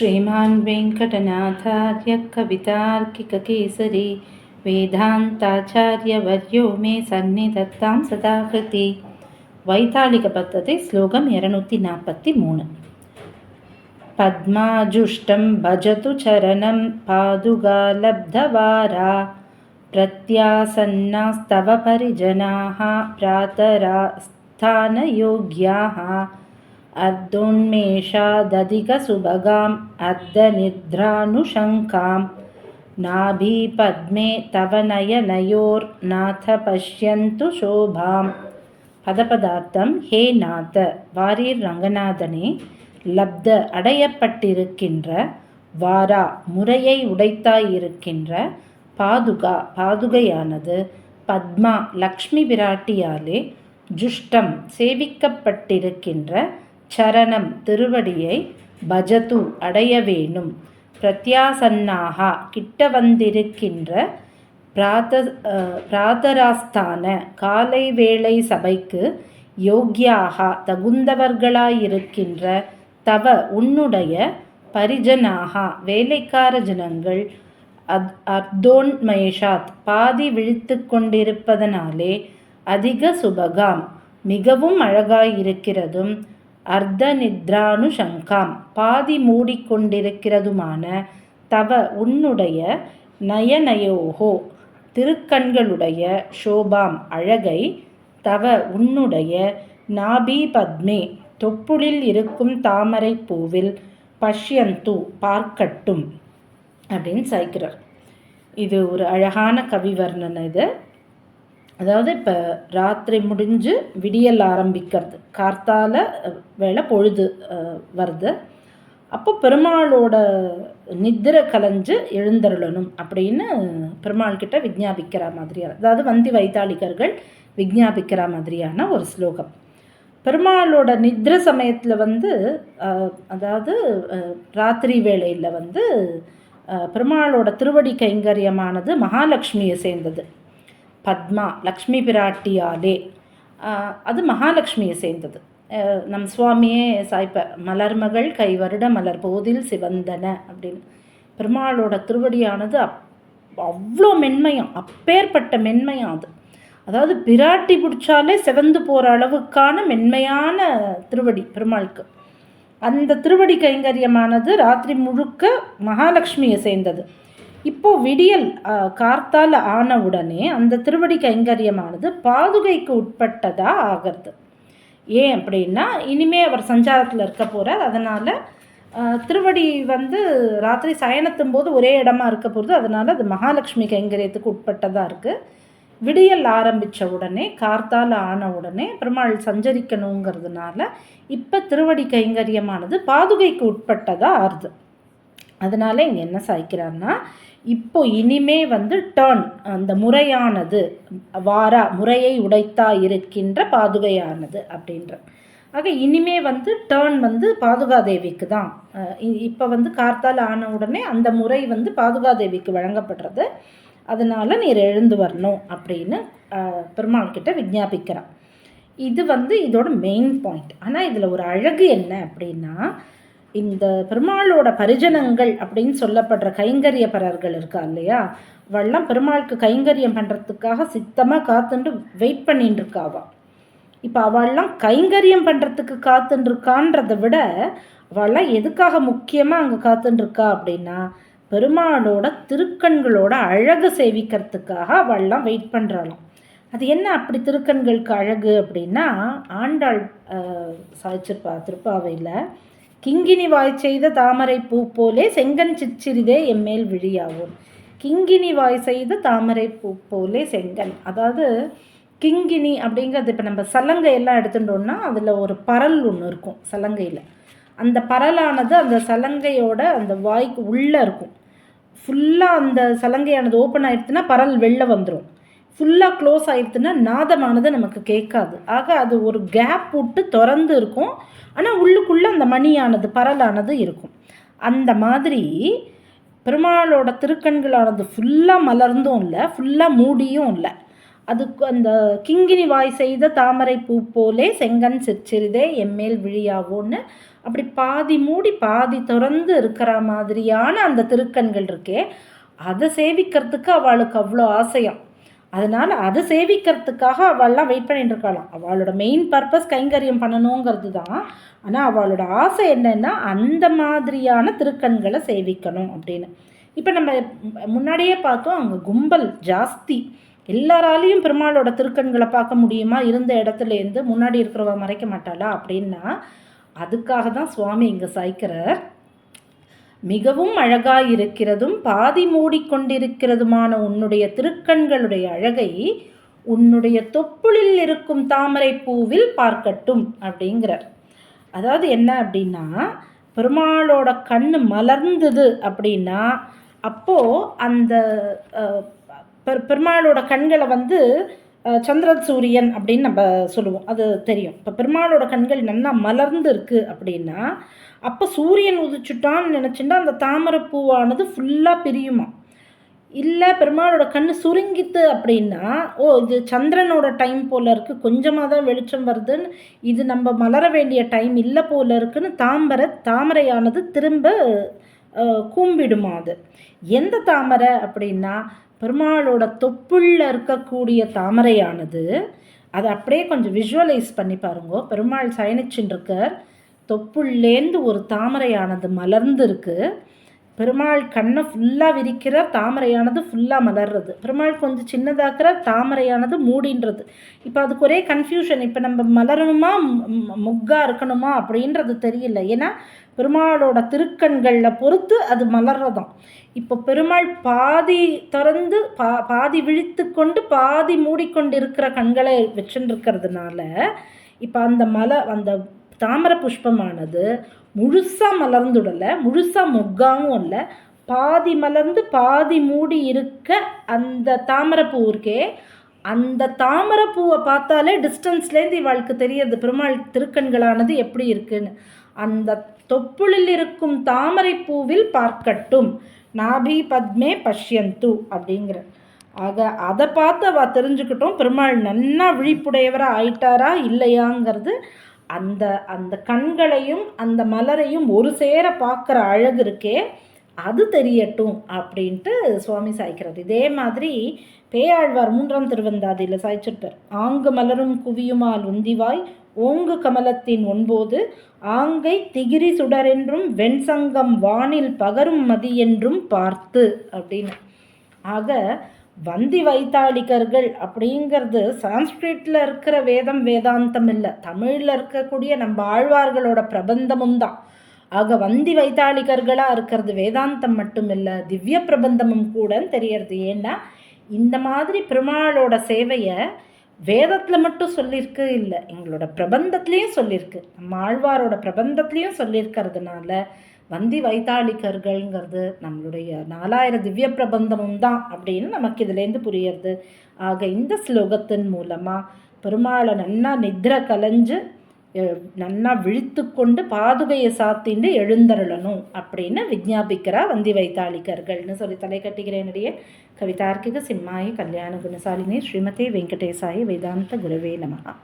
श्रीमान् वेङ्कटनाथार्यकवितार्किककेसरी वेदान्ताचार्यवर्यो मे सन्निधत्तां सदाकृति। वैतालिकपत्तते श्लोकं एनूतिनापति मून् पद्माजुष्टं भजतु चरणं पादुगालब्धवारा प्रत्यासन्नास्तवपरिजनाः प्रातरास्थानयोग्याः। अर्धोन्मेषादधिकसुभगाम् अर्धनिद्रानुशङ्कां नाभीपद्मे तव नयनयोर्नाथ पश्यन्तु शोभाम् பதபதார்த்தம் ஹே நாத வாரீர் ரங்கநாதனே லப்த அடையப்பட்டிருக்கின்ற வாரா முறையை உடைத்தாயிருக்கின்ற பாதுகா பாதுகையானது பத்மா லக்ஷ்மி விராட்டியாலே ஜுஷ்டம் சேவிக்கப்பட்டிருக்கின்ற சரணம். திருவடியை பஜது அடைய வேணும் பிரத்யாசன்னாக கிட்ட வந்திருக்கின்ற பிராத பிராதராஸ்தான காலை வேளை சபைக்கு யோக்கியாக தகுந்தவர்களாயிருக்கின்ற தவ உன்னுடைய பரிஜனாக வேலைக்கார ஜனங்கள் அத் அர்த்தோன்மேஷாத் பாதி விழித்து கொண்டிருப்பதனாலே அதிக சுபகாம். மிகவும் அழகாயிருக்கிறதும் அர்த்த நித்ரானுஷங்காம் பாதி மூடிக்கொண்டிருக்கிறதுமான தவ உன்னுடைய நயனயோகோ திருக்கண்களுடைய ஷோபாம் அழகை தவ உன்னுடைய நாபி பத்மே தொப்புளில் இருக்கும் தாமரை பூவில் பஷ்யந்து பார்க்கட்டும் அப்படின்னு சாய்க்கிறார். இது ஒரு அழகான கவி வர்ணனை இது. அதாவது இப்போ ராத்திரி முடிஞ்சு விடியல் ஆரம்பிக்கிறது. கார்த்தால வேலை பொழுது வருது. அப்போ பெருமாளோட நித்திரை கலைஞ்சு எழுந்தருளணும் அப்படின்னு பெருமாள் கிட்ட விஜாபிக்கிற மாதிரியான அதாவது வந்தி வைத்தாளிகர்கள் விஜாபிக்கிற மாதிரியான ஒரு ஸ்லோகம். பெருமாளோட நித்ர சமயத்தில் வந்து அதாவது ராத்திரி வேளையில் வந்து பெருமாளோட திருவடி கைங்கரியமானது மகாலட்சுமியை சேர்ந்தது. பத்மா லக்ஷ்மி பிராட்டியாலே. அது மகாலட்சுமியை சேர்ந்தது. நம் சுவாமியே சாய்ப்பார் மலர்மகள் கை வருட மலர் போதில் சிவந்தன அப்படின்னு. பெருமாளோட திருவடியானது அப் அவ்வளோ மென்மையம் அப்பேற்பட்ட மென்மையம் அது. அதாவது பிராட்டி பிடிச்சாலே செவந்து போகிற அளவுக்கான மென்மையான திருவடி பெருமாளுக்கு. அந்த திருவடி கைங்கரியமானது ராத்திரி முழுக்க மகாலட்சுமியை சேர்ந்தது. இப்போ விடியல் கார்த்தால் ஆன உடனே அந்த திருவடி கைங்கரியமானது பாதுகைக்கு உட்பட்டதாக ஆகிறது. ஏன் அப்படின்னா இனிமே அவர் சஞ்சாரத்தில் இருக்க போகிறார் அதனால் திருவடி வந்து ராத்திரி சயனத்தும் போது ஒரே இடமா இருக்க போகிறது அதனால் அது மகாலட்சுமி கைங்கரியத்துக்கு உட்பட்டதாக இருக்குது விடியல் ஆரம்பித்த உடனே கார்த்தால் ஆன உடனே பெருமாள் சஞ்சரிக்கணுங்கிறதுனால இப்போ திருவடி கைங்கரியமானது பாதுகைக்கு உட்பட்டதாக ஆறுது. அதனால் இங்கே என்ன சாய்க்கிறான்னா இப்போ இனிமே வந்து டேர்ன் அந்த முறையானது வாரா முறையை உடைத்தா இருக்கின்ற பாதுகையானது அப்படின்ற. ஆக இனிமே வந்து டேர்ன் வந்து பாதுகாதேவிக்கு தான். இப்போ வந்து கார்த்தால் ஆன உடனே அந்த முறை வந்து பாதுகாதேவிக்கு வழங்கப்படுறது. அதனால் நீர் எழுந்து வரணும் அப்படின்னு பெருமாள் கிட்ட விஜாபிக்கிறான் இது வந்து இதோட மெயின் பாயிண்ட் ஆனால் இதில் ஒரு அழகு என்ன அப்படின்னா இந்த பெருமாளோட பரிஜனங்கள் அப்படின்னு சொல்லப்படுற கைங்கரியப்பரர்கள் இருக்கா இல்லையா? அவள்லாம் பெருமாளுக்கு கைங்கரியம் பண்ணுறதுக்காக சித்தமாக காத்துண்டு வெயிட் பண்ணிட்டு இருக்காவா இப்போ அவள்லாம் கைங்கரியம் பண்ணுறதுக்கு காத்துருக்கான்றதை விட அவள்லாம் எதுக்காக முக்கியமாக அங்கே காத்துருக்கா அப்படின்னா பெருமாளோட திருக்கண்களோட அழகு சேவிக்கிறதுக்காக அவள்லாம் வெயிட் பண்ணுறாளாம் அது என்ன அப்படி திருக்கண்களுக்கு அழகு அப்படின்னா ஆண்டாள் சாதிச்சிருப்பா திருப்பாவையில் கிங்கினி வாய் செய்த தாமரை பூ போலே செங்கன் சிச்சிறிதே எம்மேல் விழியாகும் கிங்கினி வாய் செய்த தாமரை பூ போலே செங்கன். அதாவது கிங்கினி அப்படிங்கிறது இப்போ நம்ம சலங்கை எல்லாம் எடுத்துட்டோம்னா அதில் ஒரு பரல் ஒன்று இருக்கும் சலங்கையில். அந்த பரலானது அந்த சலங்கையோட அந்த வாய்க்கு உள்ளே இருக்கும். ஃபுல்லாக அந்த சலங்கையானது ஓப்பன் ஆகிடுச்சுன்னா பரல் வெளில வந்துடும் ஃபுல்லாக க்ளோஸ் ஆயிடுச்சுன்னா நாதமானது நமக்கு கேட்காது. ஆக அது ஒரு கேப் விட்டு திறந்து இருக்கும். ஆனால் உள்ளுக்குள்ளே அந்த மணியானது பரலானது இருக்கும். அந்த மாதிரி பெருமாளோட திருக்கண்களானது ஃபுல்லாக மலர்ந்தும் இல்லை ஃபுல்லாக மூடியும் இல்லை. அதுக்கு அந்த கிங்கினி வாய் செய்த தாமரை பூ போலே செங்கன் சிற்சிறிதே எம்மேல் விழியாவோன்னு அப்படி பாதி மூடி பாதி திறந்து இருக்கிற மாதிரியான அந்த திருக்கண்கள் இருக்கே அதை சேவிக்கிறதுக்கு அவளுக்கு அவ்வளோ ஆசையாம். அதனால் அதை சேவிக்கிறதுக்காக அவள்லாம் வெயிட் பண்ணிட்டு இருக்கலாம் அவளோட மெயின் பர்பஸ் கைங்கரியம் பண்ணணுங்கிறது தான் ஆனால் அவளோட ஆசை என்னென்னா அந்த மாதிரியான திருக்கண்களை சேவிக்கணும் அப்படின்னு. இப்போ நம்ம முன்னாடியே பார்த்தோம் அங்கே கும்பல் ஜாஸ்தி. எல்லாராலையும் பெருமாளோட திருக்கண்களை பார்க்க முடியுமா? இருந்த இடத்துலேருந்து முன்னாடி இருக்கிறவ மறைக்க மாட்டாளா? அப்படின்னா அதுக்காக தான் சுவாமி இங்கே சாய்க்கிறார். மிகவும் அழகாயிருக்கிறதும் பாதி மூடிக்கொண்டிருக்கிறதுமான உன்னுடைய திருக்கண்களுடைய அழகை உன்னுடைய தொப்புளில் இருக்கும் தாமரை பூவில் பார்க்கட்டும் அப்படிங்கிறார். அதாவது என்ன அப்படின்னா பெருமாளோட கண் மலர்ந்தது அப்படின்னா அப்போது அந்த பெருமாளோட கண்களை வந்து சந்திர சூரியன் அப்படின்னு நம்ம சொல்லுவோம். அது தெரியும். இப்போ பெருமாளோட கண்கள் நல்லா மலர்ந்து இருக்குது அப்படின்னா அப்போ சூரியன் உதிச்சுட்டான்னு நினச்சின்னா அந்த தாமரைப்பூவானது ஃபுல்லாக பிரியுமா? இல்லை பெருமாளோட கண் சுருங்கித்து அப்படின்னா ஓ இது சந்திரனோட டைம் போல் இருக்குது கொஞ்சமாக தான் வெளிச்சம் வருதுன்னு இது நம்ம மலர வேண்டிய டைம் இல்லை போல் இருக்குன்னு தாமரை தாமரையானது திரும்ப கூம்பிடுமா அது? எந்த தாமரை அப்படின்னா பெருமாளோட தொப்புள்ள இருக்கக்கூடிய தாமரையானது. அதை அப்படியே கொஞ்சம் விஷுவலைஸ் பண்ணி பாருங்க பெருமாள் சயனிச்சுன்னு இருக்கார். தொப்புள்ளேந்து ஒரு தாமரையானது மலர்ந்து இருக்கு பெருமாள் கண்ணை ஃபுல்லாக விரிக்கிற தாமரையானது ஃபுல்லாக மலர்றது. பெருமாள் கொஞ்சம் சின்னதாக்குற தாமரையானது மூடின்றது. இப்போ அதுக்கு ஒரே கன்ஃபியூஷன் இப்போ நம்ம மலரணுமா முக்காக இருக்கணுமா அப்படின்றது தெரியல. ஏன்னா பெருமாளோட திருக்கண்களில் பொறுத்து அது மலர்றதாம். இப்போ பெருமாள் பாதி திறந்து பா பாதி விழித்து கொண்டு பாதி மூடிக்கொண்டு இருக்கிற கண்களை வச்சுருக்கிறதுனால இப்போ அந்த மலை அந்த தாமரை புஷ்பமானது முழுசாக மலர்ந்துடலை முழுசாக மொக்காகவும் இல்லை பாதி மலர்ந்து பாதி மூடி இருக்க அந்த தாமரைப்பூ இருக்கே அந்த தாமரைப்பூவை பார்த்தாலே டிஸ்டன்ஸ்லேருந்து இவாளுக்கு தெரியுது பெருமாள் திருக்கண்களானது எப்படி இருக்குன்னு. அந்த தொப்புளில் இருக்கும் தாமரை பூவில் பார்க்கட்டும். நாபி பத்மே பஷ்யந்து அப்படிங்கிற ஆக அதை பார்த்து அவள் தெரிஞ்சுக்கிட்டோம். பெருமாள் நல்லா விழிப்புடையவராக ஆயிட்டாரா இல்லையாங்கிறது அந்த அந்த கண்களையும் அந்த மலரையும் ஒரு சேர பார்க்குற அழகு இருக்கே அது தெரியட்டும் அப்படின்ட்டு சுவாமி சாய்க்கிறது இதே மாதிரி பேயாழ்வார் மூன்றாம் திருவந்தாதியில் சாய்ச்சிருப்பார். ஆங்கு மலரும் குவியுமால் உந்திவாய் ஓங்கு கமலத்தின் ஒன்போது ஆங்கை திகிரி சுடரென்றும் வெண்சங்கம் வானில் பகரும் மதி என்றும் பார்த்து அப்படின்னு. ஆக வந்தி வைத்தாளிகர்கள் அப்படிங்கிறது சான்ஸ்கிரிட்டில் இருக்கிற வேதம் வேதாந்தம் இல்லை. தமிழில் இருக்கக்கூடிய நம்ம ஆழ்வார்களோட பிரபந்தமும் தான். ஆக வந்தி வைத்தாளிகர்களாக இருக்கிறது வேதாந்தம் மட்டும் இல்லை திவ்ய பிரபந்தமும் கூடன்னு தெரியறது. ஏன்னா இந்த மாதிரி பெருமாளோட சேவையை வேதத்தில் மட்டும் சொல்லியிருக்கு இல்லை. எங்களோட பிரபந்தத்துலேயும் சொல்லியிருக்கு. நம்ம ஆழ்வாரோட பிரபந்தத்துலேயும் சொல்லியிருக்கிறதுனால வந்தி வைத்தாளிகர்கள்ங்கிறது நம்மளுடைய நாலாயிரம் திவ்ய பிரபந்தமும் தான் அப்படின்னு நமக்கு இதுலேருந்து புரியறது. ஆக இந்த ஸ்லோகத்தின் மூலமாக பெருமாளை நல்லா நித்ர கலைஞ்சு நன்னா விழித்து கொண்டு பாதுகையை சாத்திண்டு எழுந்தருளணும் அப்படின்னு விஜாபிக்கிறா வந்தி வைத்தாளிகர்கள்னு சொல்லி தலை கட்டுகிறேனுடைய கவிதார்க்கிக சிம்மாயி கல்யாண குணசாலினி ஸ்ரீமதி வெங்கடேசாயி வேதாந்த குருவே நமகா